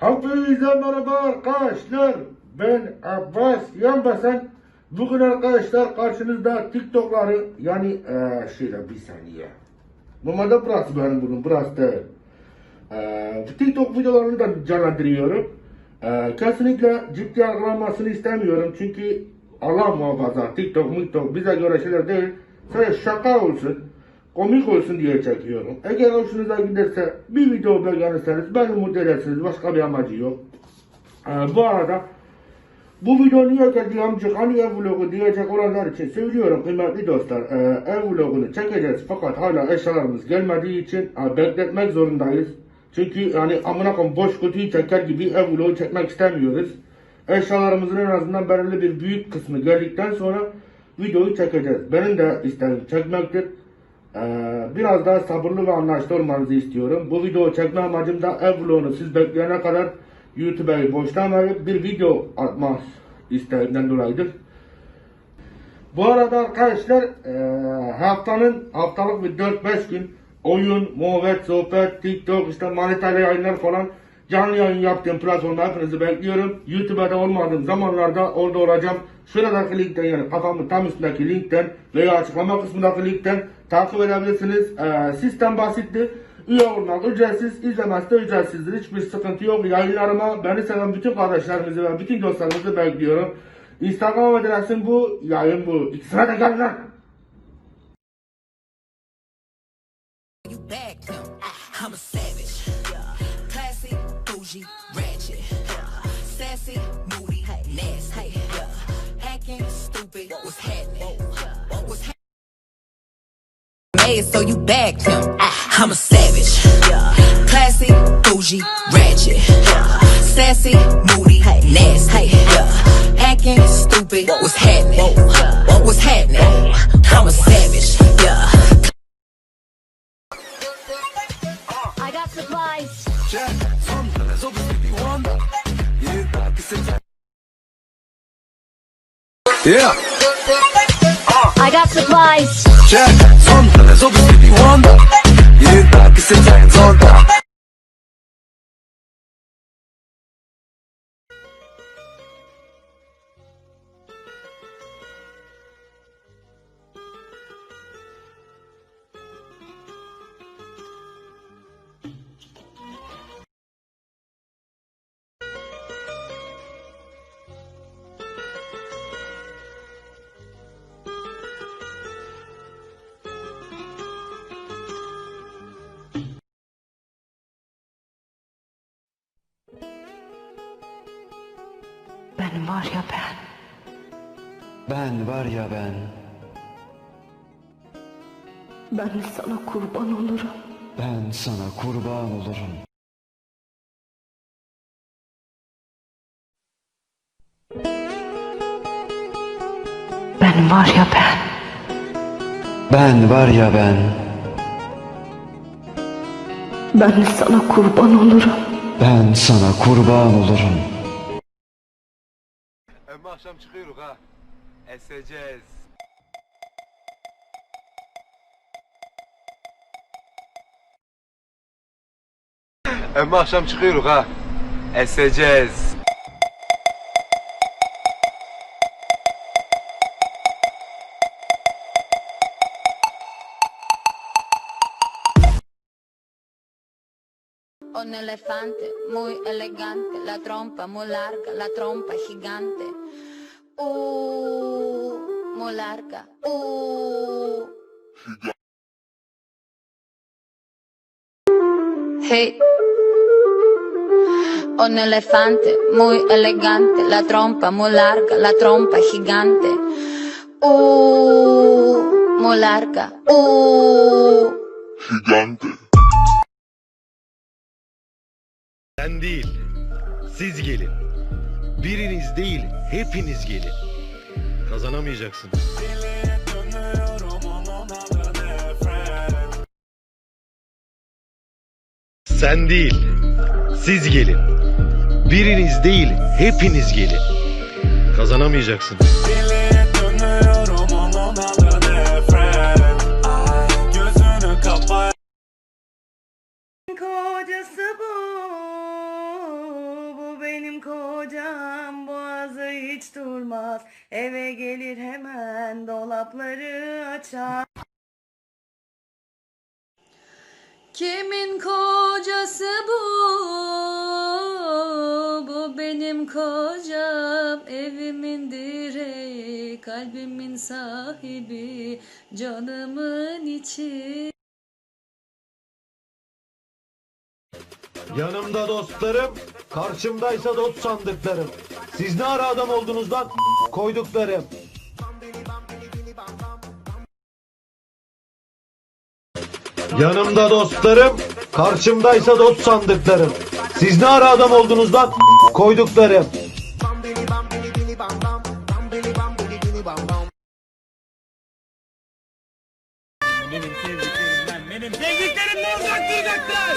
Hepinize merhaba arkadaşlar. Ben Abbas Yanbasan. Bugün arkadaşlar karşınızda TikTok'ları yani eee şöyle bir saniye. Normalde burası benim bunun burası değil. Eee TikTok videolarını da canlandırıyorum. Eee kesinlikle ciddi algılanmasını istemiyorum çünkü Allah muhafaza TikTok TikTok bize göre şeyler değil. Sadece şaka olsun komik olsun diye çekiyorum. Eğer hoşunuza giderse bir video beğenirseniz beni mutlu edersiniz. Başka bir amacı yok. Ee, bu arada bu video niye geldi amcık hani ev vlogu diyecek olanlar için söylüyorum kıymetli dostlar. Ee, ev vlogunu çekeceğiz fakat hala eşyalarımız gelmediği için e, bekletmek zorundayız. Çünkü yani amına koyayım boş kutuyu çeker gibi ev vlogu çekmek istemiyoruz. Eşyalarımızın en azından belirli bir büyük kısmı geldikten sonra videoyu çekeceğiz. Benim de isteğim çekmektir. Ee, biraz daha sabırlı ve anlayışlı olmanızı istiyorum. Bu videoyu çekme amacım da ev vlogunu siz bekleyene kadar YouTube'u boşlamayıp bir video atma isteğimden dolayıdır. Bu arada arkadaşlar eee, haftanın haftalık bir 4-5 gün oyun, muhabbet, sohbet, TikTok, işte manitayla yayınlar falan canlı yayın yaptığım platformda hepinizi bekliyorum. YouTube'da olmadığım zamanlarda orada olacağım. Şuradaki linkten yani kafamın tam üstündeki linkten veya açıklama kısmındaki linkten takip edebilirsiniz. Eee, sistem basitti. Üye olmak ücretsiz, izlemesi de ücretsizdir. Hiçbir sıkıntı yok. Yayınlarıma beni seven bütün kardeşlerimizi ve bütün dostlarımızı bekliyorum. Instagram adresim bu, yayın bu. İkisine de gel lan. I'm a savage. Sassy, moody, nasty. yeah. Acting stupid. What's happening? What's happening? Made so you backed him. I'm a savage. Yeah. Classy, bougie, ratchet. yeah. Sassy, moody, nasty. yeah. Acting stupid. What's happening? What's happening? I'm a savage. Yeah. I got supplies. Yeah, yeah. I got supplies. Check. Obviously. You like it's a giant Ben var ya ben. Ben var ya ben, Ben sana kurban olurum. ben sana kurban olurum. Ben var ya ben. Ben var ya ben, Ben sana kurban olurum. ben sana kurban olurum. Ama akşam çıkıyoruz ha. Eseceğiz. Ama akşam çıkıyoruz ha. Eseceğiz. Un elefante muy elegante, la trompa muy larga, la trompa gigante. Uh, muy larga. Uh. Hey. Un elefante muy elegante, la trompa muy larga, la trompa gigante. Uh, muy larga. Uh. Sen değil, siz gelin. Biriniz değil, hepiniz gelin. Kazanamayacaksınız. Sen değil, siz gelin. Biriniz değil, hepiniz gelin. Kazanamayacaksınız. Kimin kocası bu? Bu benim kocam, evimin direği, kalbimin sahibi, canımın içi. Yanımda dostlarım, karşımdaysa dost sandıklarım. Siz ne ara adam oldunuz lan? Koyduklarım. Yanımda dostlarım, karşımdaysa dot sandıklarım. Siz ne ara adam oldunuz lan? Koyduklarım. Benim sevdiklerimden, benim sevdiklerimden uzak duracaklar.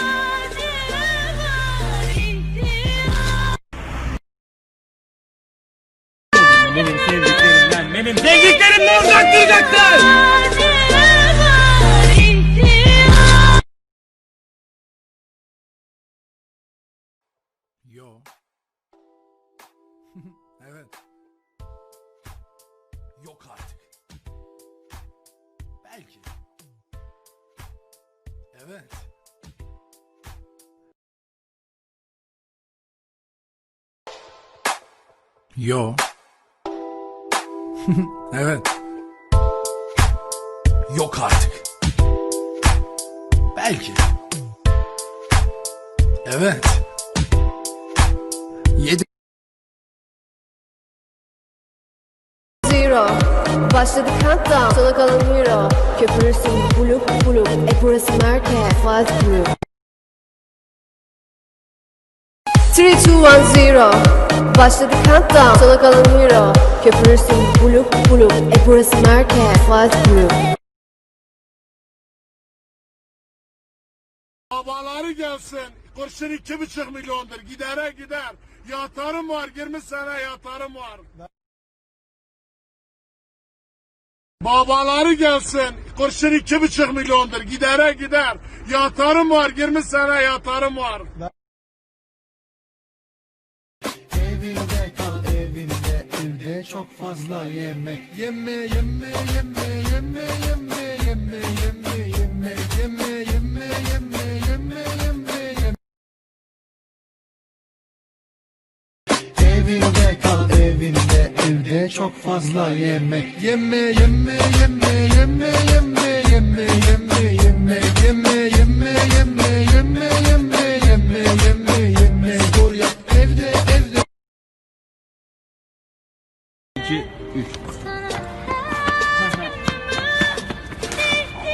Uzak duracaklar. Yo. evet. Yok artık. Belki. Evet. Yo. evet. Yok artık. Belki. Evet. Zero. Başladı countdown. Sona kalan hero. Köpürürsün buluk buluk. E burası merkez. Faz group. 3, 2, 1, 0. Başladı countdown. Sona kalan hero. Köpürürsün buluk buluk. E burası merkez. Faz group. Babaları gelsin. Kurşun iki buçuk milyondur. Gidere gider. Yatarım var. 20 sene yatarım var. Babaları gelsin. Kurşun iki buçuk milyondur. Gidere gider. Yatarım var. 20 sene yatarım var. Evinde kal evinde evde çok fazla yemek yeme yeme yeme çok fazla yemek yeme yeme yeme yeme yeme yeme yeme yeme yeme yeme yeme yeme yeme yeme yeme yeme spor yap evde evde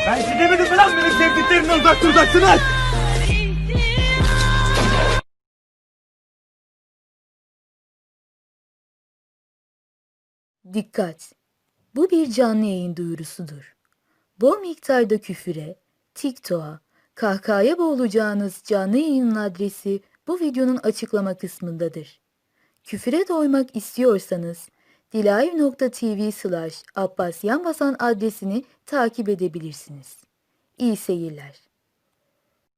Ben size demedim mi lan benim sevdiklerimden uzak duracaksınız? Dikkat! Bu bir canlı yayın duyurusudur. Bol miktarda küfüre, TikTok'a, kahkahaya boğulacağınız canlı yayının adresi bu videonun açıklama kısmındadır. Küfüre doymak istiyorsanız dilav.tv slash Abbas Yanbasan adresini takip edebilirsiniz. İyi seyirler.